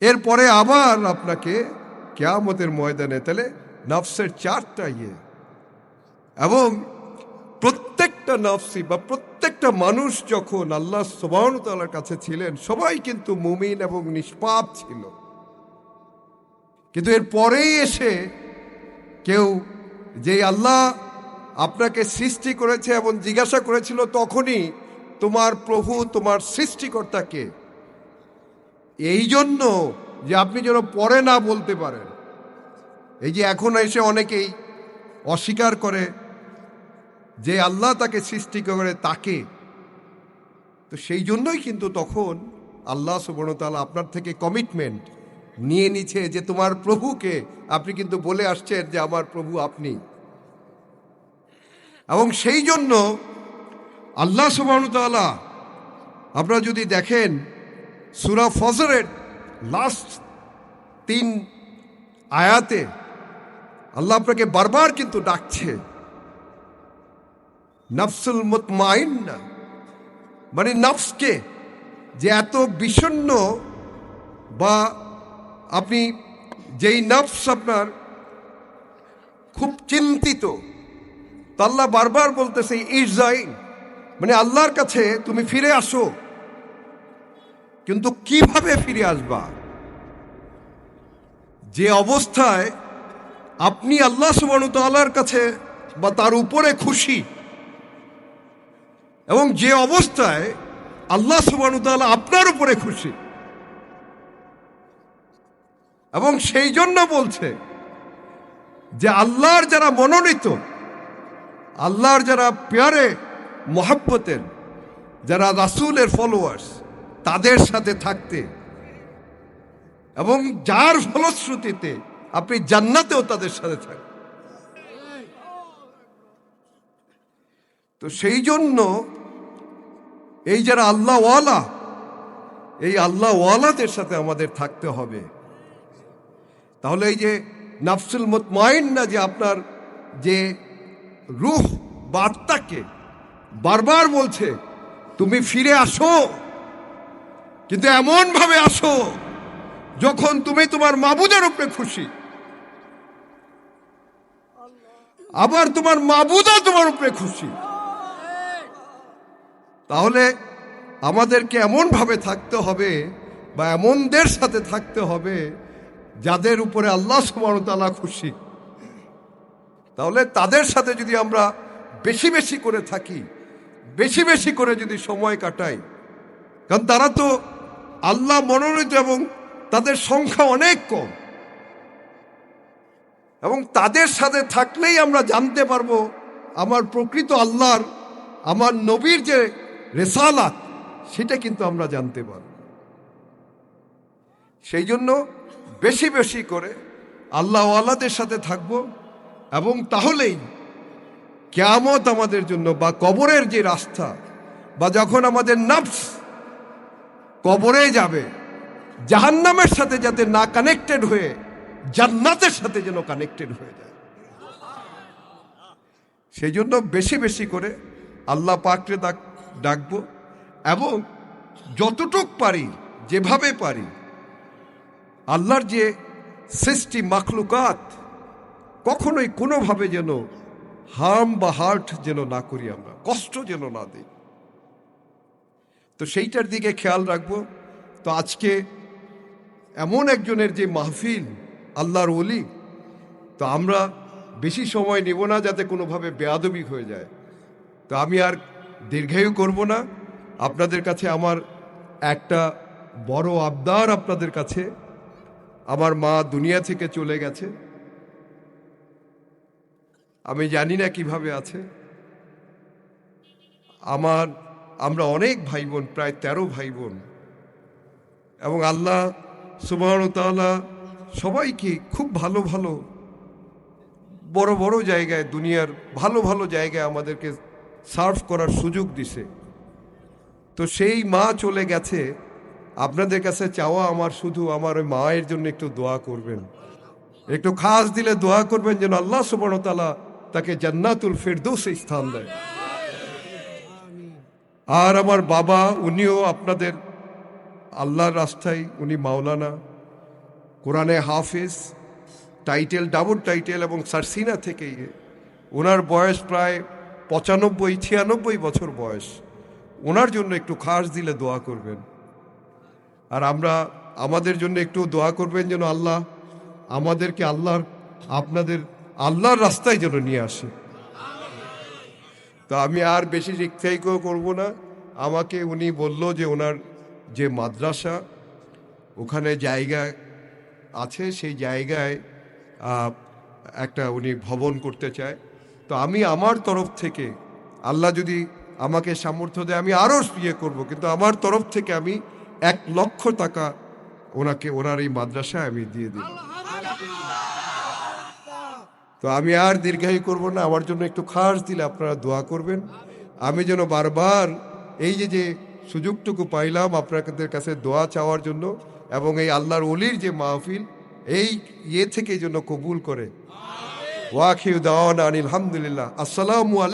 এরপরে আবার আপনাকে কেয়ামতের ময়দানে তাহলে নফসের চারটা ইয়ে এবং প্রত্যেকটা নফসি বা প্রত্যেকটা মানুষ যখন আল্লাহ সুবাহতালার কাছে ছিলেন, সবাই কিন্তু মুমিন এবং নিষ্পাপ ছিল। কিন্তু এর পরেই এসে কেউ যে আল্লাহ আপনাকে সৃষ্টি করেছে এবং জিজ্ঞাসা করেছিল, তখনই তোমার প্রভু, তোমার সৃষ্টিকর্তাকে এই জন্য যে আপনি যেন পরে না বলতে পারেন। এই যে এখন এসে অনেকেই অস্বীকার করে যে আল্লাহ তাকে সৃষ্টি করে তাকে। তো সেই জন্যই কিন্তু তখন আল্লাহ সুবর্ণতাল আপনার থেকে কমিটমেন্ট নিয়ে নিছে যে তোমার প্রভুকে আপনি কিন্তু বলে আসছেন যে আমার প্রভু আপনি। এবং সেই জন্য আল্লাহ সুবর্ণতালা আপনারা যদি দেখেন সুরা ফজরের লাস্ট তিন আয়াতে আল্লাহ আপনাকে বারবার কিন্তু ডাকছে, নফসুল মুতমাইন না মানে নফসকে যে এত বিষণ্ন বা আপনি যেই নফস আপনার খুব চিন্তিত তো আল্লাহ বারবার বলতেছে ইরজাইন মানে আল্লাহর কাছে তুমি ফিরে আসো। কিন্তু কীভাবে ফিরে আসবা? যে অবস্থায় আপনি আল্লাহ সুবাহতালার কাছে বা তার উপরে খুশি এবং যে অবস্থায় আল্লাহ সুবাহতালা আপনার উপরে খুশি এবং সেই জন্য বলছে যে আল্লাহর যারা মনোনীত, আল্লাহর যারা পেয়ারে, মহাব্বতের, যারা রাসুলের ফলোয়ার্স তাদের সাথে থাকতে এবং যার ফলশ্রুতিতে আপনি জান্নাতেও তাদের সাথে থাকবেন। তো সেই জন্য এই যারা আল্লাহ ওয়ালা এই আল্লাহ ওয়ালাদের সাথে আমাদের থাকতে হবে। তাহলে এই যে নাফসুল মুতমাইন না যে আপনার যে রুহ বার্তাকে বারবার বলছে, তুমি ফিরে আসো। কিন্তু এমন ভাবে আসো, যখন তুমি তোমার মাবুদের উপরে খুশি। আবার তোমার মাবুদও তোমার উপরে খুশি। তাহলে আমাদেরকে এমন ভাবে থাকতে হবে বা এমনদের সাথে থাকতে হবে যাদের উপরে আল্লাহ সুমরতালা খুশি। তাহলে তাদের সাথে যদি আমরা বেশি বেশি করে থাকি, বেশি বেশি করে যদি সময় কাটাই, কারণ তারা তো আল্লাহ মনোনীত এবং তাদের সংখ্যা অনেক কম। এবং তাদের সাথে থাকলেই আমরা জানতে পারব আমার প্রকৃত আল্লাহর, আমার নবীর যে রেসালাত, সেটা কিন্তু আমরা জানতে পারব। সেই জন্য বেশি বেশি করে আল্লাহ আল্লাদের সাথে থাকব এবং তাহলেই কেয়ামত আমাদের জন্য বা কবরের যে রাস্তা বা যখন আমাদের নফস কবরে যাবে। জাহান্নামের সাথে যাতে না কানেক্টেড হয়ে, জান্নাতের সাথে যেন কানেক্টেড হয়ে যায়। সেই জন্য বেশি বেশি করে আল্লাহ পাকরে ডাক, ডাকবো এবং যতটুক পারি, যেভাবে পারি, আল্লাহর যে সৃষ্টি মাখলুকাত, কখনোই কোনোভাবে যেন হার্ম বা হার্ট যেন না করি আমরা, কষ্ট যেন না দিই। তো সেইটার দিকে খেয়াল রাখব। তো আজকে এমন একজনের যে মাহফিল, আল্লাহর ওলি, তো আমরা বেশি সময় নেব না যাতে কোনোভাবে বেয়াদবি হয়ে যায়। তো আমি আর দীর্ঘায়ু করব না। আপনাদের কাছে আমার একটা বড় আবদার আপনাদের কাছে। আমার মা দুনিয়া থেকে চলে গেছে। আমি জানি না কীভাবে আছে। আমার আমরা অনেক ভাই বোন প্রায় তেরো ভাই বোন এবং আল্লাহ সুবাহতালা সবাইকে খুব ভালো ভালো বড় বড় জায়গায়, দুনিয়ার ভালো ভালো জায়গায় আমাদেরকে সার্ভ করার সুযোগ দিছে। তো সেই মা চলে গেছে। আপনাদের কাছে চাওয়া আমার শুধু আমার ওই মায়ের জন্য একটু দোয়া করবেন। একটু খাস দিলে দোয়া করবেন যেন আল্লাহ সুবর্ণতালা তাকে জান্নাতুল ফেরদৌসে স্থান দেয়। আর আমার বাবা, উনিও আপনাদের আল্লাহর রাস্তায়, উনি মাওলানা। কোরআনে হাফিজ, টাইটেল, ডাবল টাইটেল এবং সারসিনা থেকে ওনার বয়স প্রায় পঁচানব্বই, ছিয়ানব্বই বছর বয়স। ওনার জন্য একটু খাস দিলে দোয়া করবেন। আর আমরা আমাদের জন্য একটু দোয়া করবেন যেন আল্লাহ আমাদেরকে আল্লাহর, আপনাদের আল্লাহর রাস্তায় যেন নিয়ে আসে। তো আমি আর বেশি শিক্ষাইকেও করব না। আমাকে উনি বলল যে ওনার যে মাদ্রাসা, ওখানে জায়গা আছে, সেই জায়গায় একটা উনি ভবন করতে চায়। তো আমি আমার তরফ থেকে, আল্লাহ যদি আমাকে সামর্থ্য দেয়, আমি আরও ইয়ে করব। কিন্তু আমার তরফ থেকে আমি এক লক্ষ টাকা ওনাকে, ওনার এই মাদ্রাসায় আমি দিয়ে দিই তো আমি আর দীর্ঘায়ু করব না, আমার জন্য একটু খাস দিলে, আপনারা দোয়া করবেন। আমি যেন বারবার এই যে যে সুযোগটুকু পাইলাম আপনাদের কাছে দোয়া চাওয়ার জন্য এবং এই আল্লাহর অলির যে মাহফিল, এই ইয়ে থেকে জন্য কবুল করে। ওয়াখিউ দাওয়ান আনিল আলহামদুলিল্লাহ আসসালামু আলাইকুম।